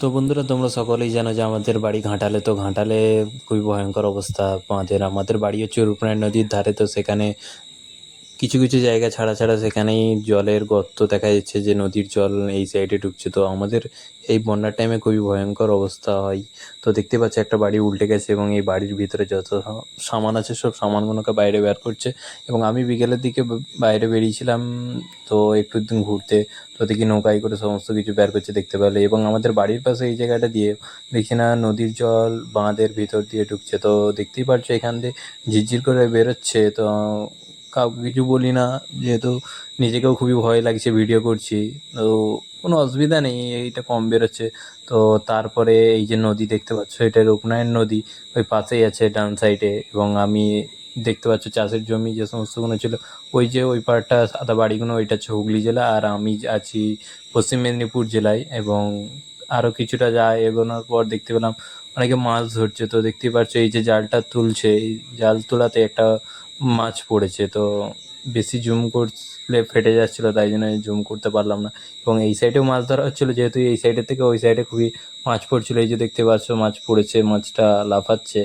তো বন্ধুরা, তোমরা সকলেই জানো যে আমাদের বাড়ি ঘাঁটালে, তো ঘাঁটালে খুবই ভয়ঙ্কর অবস্থা। আমাদের আমাদের বাড়ি হচ্ছে রূপনায় নদীর ধারে, তো সেখানে কিছু কিছু জায়গা ছাড়া ছাড়া সেখানেই জলের গর্ত দেখা যাচ্ছে যে নদীর জল এই সাইডে ঢুকছে। তো আমাদের এই বন্যার টাইমে খুবই ভয়ঙ্কর অবস্থা হয়। তো দেখতে পাচ্ছি একটা বাড়ি উল্টে গেছে এবং এই বাড়ির ভিতরে যত সামান আছে সব সামানগুলোকে বাইরে বের করছে এবং আমি বিকেলের দিকে বাইরে বেরিয়েছিলাম তো একটু দিন ঘুরতে। তো দেখি নৌকায় করে সমস্ত কিছু বের করছে দেখতে পেলে এবং আমাদের বাড়ির পাশে এই জায়গাটা দিয়ে দেখি না নদীর জল বাঁধের ভিতর দিয়ে ঢুকছে। তো দেখতেই পাচ্ছ এখান দিয়ে ঝিরঝির করে বেরোচ্ছে। তো কাউকে কিছু বলি না, যেহেতু নিজেকেও খুবই ভয় লাগছে ভিডিও করছি। তো কোনো অসুবিধা নেই, এইটা কম বেরোচ্ছে। তো তারপরে এই যে নদী দেখতে পাচ্ছ, এটা রূপনারায়ণ নদী। ওই পাশেই আছে ডান সাইডে এবং আমি দেখতে পাচ্ছ চাষের জমি যে সমস্তগুলো ছিল। ওই যে ওই পাড়টা, সাদা বাড়িগুলো, ওইটা হচ্ছে হুগলি জেলা। আর আমি আছি পশ্চিম মেদিনীপুর জেলায় এবং আরও কিছুটা যায় এগোনোর পর দেখতে পেলাম অনেকে মাছ ধরছে। তো দেখতে পাচ্ছ এই যে জালটা তুলছে, এই জাল তোলাতে একটা মাছ পড়েছে। তো বেশি জুম করলে ফেটে যাচ্ছিল, তাই জন্য জুম করতে পারলাম না। এবং এই সাইডেও মাছ ধরা হচ্ছিল, যেহেতু এই সাইডের থেকে ওই সাইডে খুবই মাছ পড়ছিলো। এই যে দেখতে পাচ্ছ মাছ পড়েছে, মাছটা লাফাচ্ছে।